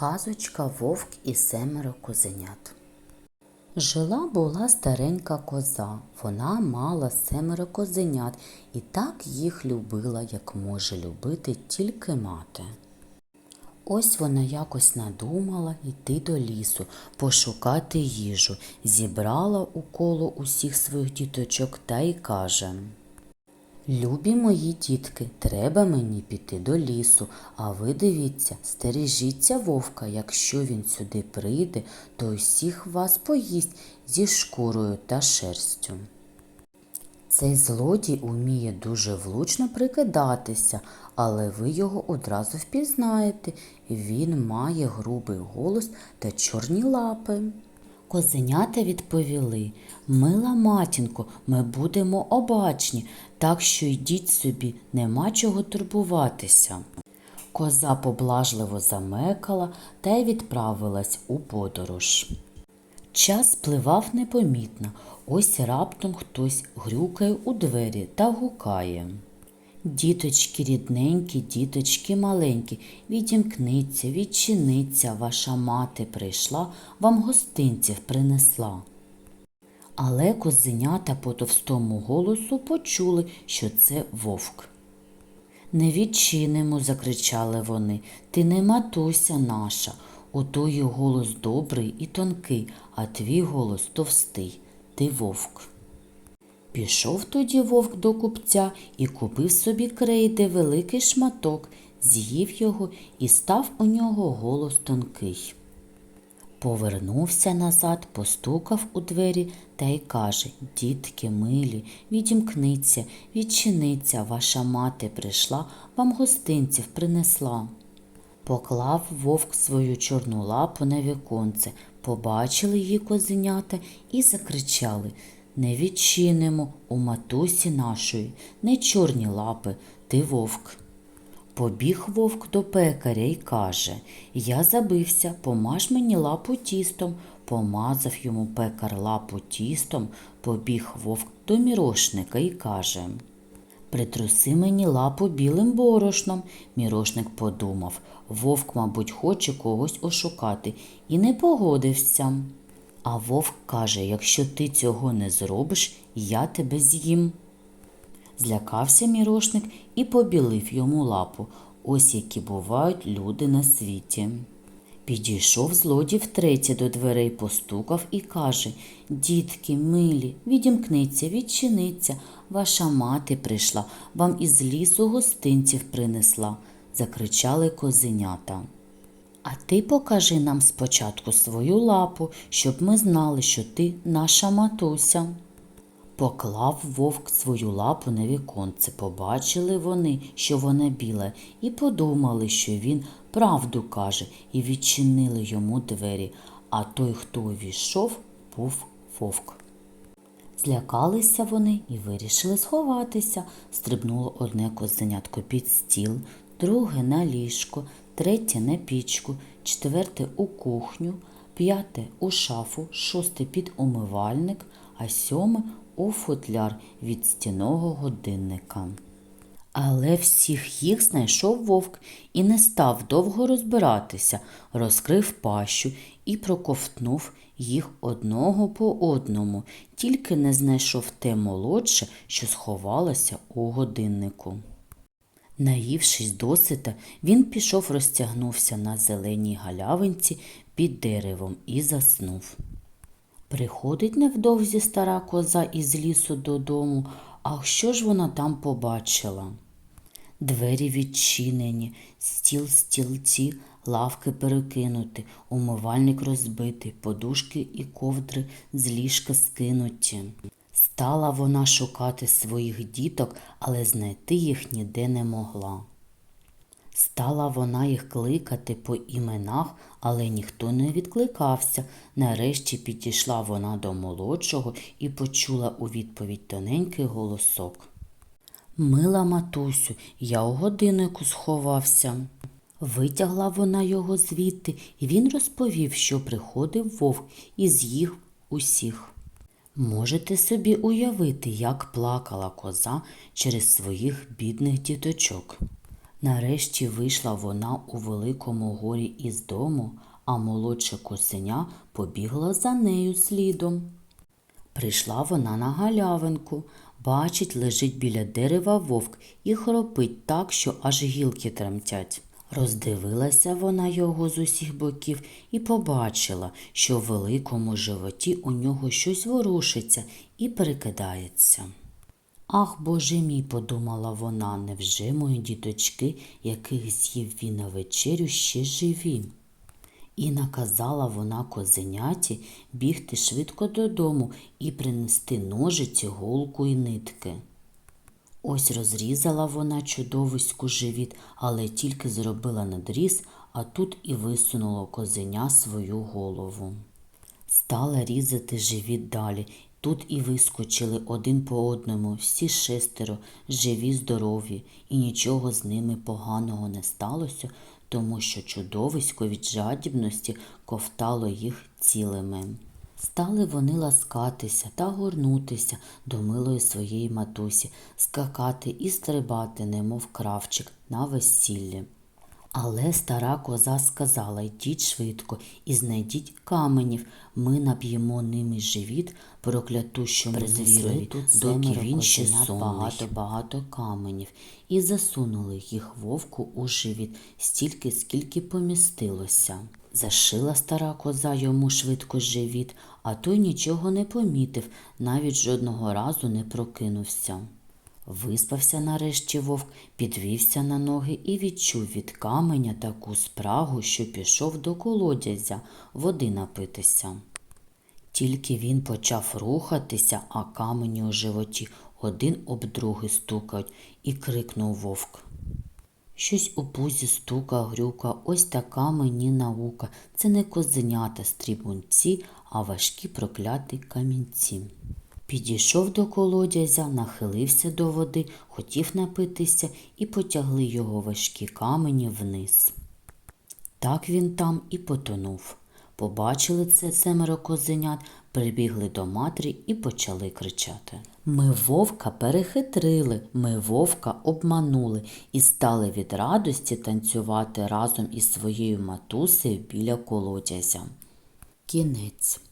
Казочка Вовк і семеро козенят. Жила була старенька коза. Вона мала семеро козенят і так їх любила, як може любити тільки мати. Ось вона якось надумала йти до лісу, пошукати їжу, зібрала у коло усіх своїх діточок та й каже. Любі мої дітки, треба мені піти до лісу, а ви дивіться, стережіться вовка, якщо він сюди прийде, то усіх вас поїсть зі шкурою та шерстю. Цей злодій уміє дуже влучно прикидатися, але ви його одразу впізнаєте. Він має грубий голос та чорні лапи. Козенята відповіли Мила матінко, ми будемо обачні, так що йдіть собі, нема чого турбуватися. Коза поблажливо замекала та й відправилась у подорож. Час спливав непомітно, ось раптом хтось грюкає у двері та гукає. Діточки рідненькі, діточки маленькі, відімкниться, відчиниться, ваша мати прийшла, вам гостинців принесла. Але козенята по товстому голосу почули, що це вовк. Не відчинимо, закричали вони, ти не матуся наша. Ото її голос добрий і тонкий, а твій голос товстий, ти вовк. Пішов тоді вовк до купця і купив собі крейди великий шматок, з'їв його і став у нього голос тонкий. Повернувся назад, постукав у двері та й каже Дітки милі, відімкниться, відчиниться, ваша мати прийшла, вам гостинців принесла. Поклав вовк свою чорну лапу на віконце, побачили її козенята і закричали Не відчинимо у матусі нашої, не чорні лапи, ти вовк. Побіг вовк до пекаря й каже Я забився, помаж мені лапу тістом. Помазав йому пекар лапу тістом, побіг вовк до мірошника й каже Притруси мені лапу білим борошном. Мірошник подумав вовк, мабуть, хоче когось ошукати, і не погодився. А вовк каже Якщо ти цього не зробиш, я тебе з'їм. Злякався мірошник і побілив йому лапу. Ось які бувають люди на світі. Підійшов злодій втретє до дверей, постукав і каже Дітки, милі, відімкниться, відчиниться. Ваша мати прийшла, вам із лісу гостинців принесла, закричали козенята. А ти покажи нам спочатку свою лапу, щоб ми знали, що ти наша матуся. Поклав вовк свою лапу на віконце. Побачили вони, що вона біла, і подумали, що він правду каже, і відчинили йому двері, а той, хто увійшов, був вовк. Злякалися вони і вирішили сховатися. Стрибнуло одне козенятко під стіл, друге на ліжко, третє на пічку, четверте у кухню, п'яте у шафу, шосте під умивальник, а сьоме у футляр від стіного годинника. Але всіх їх знайшов вовк і не став довго розбиратися, розкрив пащу і проковтнув їх одного по одному, тільки не знайшов те молодше, що сховалося у годиннику. Наївшись досита, він пішов розтягнувся на зеленій галявинці під деревом і заснув. Приходить невдовзі стара коза із лісу додому, а що ж вона там побачила? Двері відчинені, стіл стілці, лавки перекинуті, умивальник розбитий, подушки і ковдри з ліжка скинуті. Стала вона шукати своїх діток, але знайти їх ніде не могла. Стала вона їх кликати по іменах, але ніхто не відкликався. Нарешті підійшла вона до молодшого і почула у відповідь тоненький голосок. Мила матусю, я у годиннику сховався. Витягла вона його звідти, і він розповів, що приходив вовк і з'їв усіх. Можете собі уявити, як плакала коза через своїх бідних діточок. Нарешті вийшла вона у великому горі із дому, а молодше косеня побігла за нею слідом. Прийшла вона на галявинку. Бачить, лежить біля дерева вовк і хропить так, що аж гілки тремтять. Роздивилася вона його з усіх боків і побачила, що в великому животі у нього щось ворушиться і перекидається. Ах, боже мій, подумала вона, невже мої діточки, яких з'їв він на вечерю, ще живі? І наказала вона козеняті бігти швидко додому і принести ножиці, голку і нитки. Ось розрізала вона чудовиську живіт, але тільки зробила надріз, а тут і висунуло козеня свою голову. Стала різати живіт далі. Тут і вискочили один по одному всі шестеро, живі, здорові, і нічого з ними поганого не сталося, тому що чудовисько від жадібності ковтало їх цілими. Стали вони ласкатися та горнутися до милої своєї матусі, скакати і стрибати, немов кравчик, на весіллі. Але стара коза сказала йдіть швидко і знайдіть каменів. Ми наб'ємо ними живіт проклятущому звірові, доки він ще багато-багато каменів, і засунули їх вовку у живіт стільки, скільки помістилося. Зашила стара коза йому швидко живіт, а той нічого не помітив, навіть жодного разу не прокинувся. Виспався нарешті вовк, підвівся на ноги і відчув від каменя таку спрагу, що пішов до колодязя води напитися. Тільки він почав рухатися, а камені у животі один об другий стукають, і крикнув вовк. Щось у пузі стука, грюка, ось така мені наука. Це не козенята стрібунці, а важкі прокляті камінці. Підійшов до колодязя, нахилився до води, хотів напитися і потягли його важкі камені вниз. Так він там і потонув. Побачили це семеро козенят, прибігли до матері і почали кричати. Ми вовка перехитрили, ми вовка обманули і стали від радості танцювати разом із своєю матусею біля колодязя. Кінець.